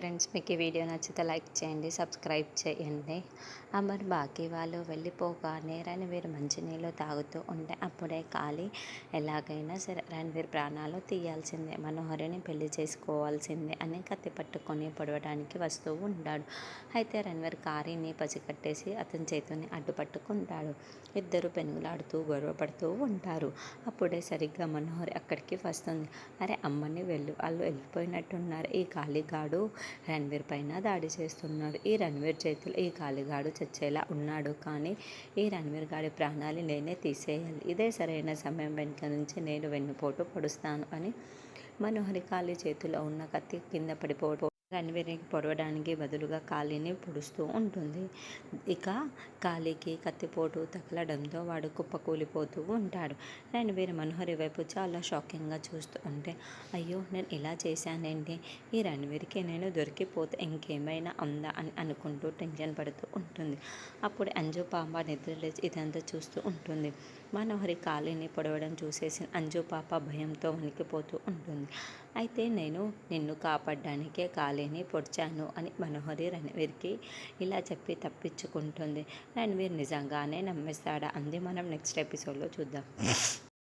Friends మీకు ఈ video నచ్చితే లైక్ చేయండి సబ్స్క్రైబ్ చేయండి. అమర్ బాకీ వాళ్ళు వెళ్ళిపోగానే రణవీర్ మంచినీళ్ళు తాగుతూ ఉంటే అప్పుడే ఖాళీ ఎలాగైనా సరే రణవీర్ ప్రాణాలు తీయాల్సిందే మనోహరిని పెళ్ళి చేసుకోవాల్సిందే అని కత్తి పట్టుకొని పొడవడానికి వస్తూ ఉంటాడు అయితే రణవీర్ కారీని పసిగట్టేసి అతని చేతిని అడ్డుపట్టుకుంటాడు. ఇద్దరు పెనుగులాడుతూ గొడవపడుతూ ఉంటారు. అప్పుడే సరిగ్గా మనోహరి అక్కడికి వస్తుంది. అరే అమ్మని వెళ్ళు వాళ్ళు వెళ్ళిపోయినట్టున్నారు. ఈ ఖాళీగాడు రణ్వీర్ పైన దాడి చేస్తున్నాడు. ఈ రణ్వీర్ చేతులు ఈ కాలిగాడు చచ్చేలా ఉన్నాడు కానీ ఈ రణ్వీర్ గాడి ప్రాణాలు నేనే తీసేయాలి. ఇదే సరైన సమయం. వెనుక నుంచి నేను వెన్నుపోటు పొడుస్తాను అని మనోహరి కాలి చేతిలో ఉన్న కత్తి కింద పడిపో రణవీర్ని పొడవడానికి బదులుగా కాళీని పొడుస్తూ ఉంటుంది. ఇక కాళీకి కత్తిపోటు తగలడంతో వాడు కుప్పకూలిపోతూ ఉంటాడు. రణవీర్ మనోహరి వైపు చాలా షాకింగ్గా చూస్తూ ఉంటే అయ్యో నేను ఇలా చేశానండి ఈ రణవీర్కి నేను దొరికిపోతే ఇంకేమైనా ఉందా అని అనుకుంటూ టెన్షన్ పడుతూ ఉంటుంది. అప్పుడు అంజు పాప నిద్రలేచి ఇదంతా చూస్తూ ఉంటుంది. మనోహరి కాళీని పొడవడం చూసేసి అంజు పాప భయంతో వణికిపోతూ ఉంటుంది. అయితే నేను నిన్ను కాపాడడానికే కాళీని పొడిచాను అని మనోహరి రణవీర్కి ఇలా చెప్పి తప్పించుకుంటుంది. రణవీర్ నిజంగానే నమ్మేస్తాడా అంది మనం నెక్స్ట్ ఎపిసోడ్లో చూద్దాం.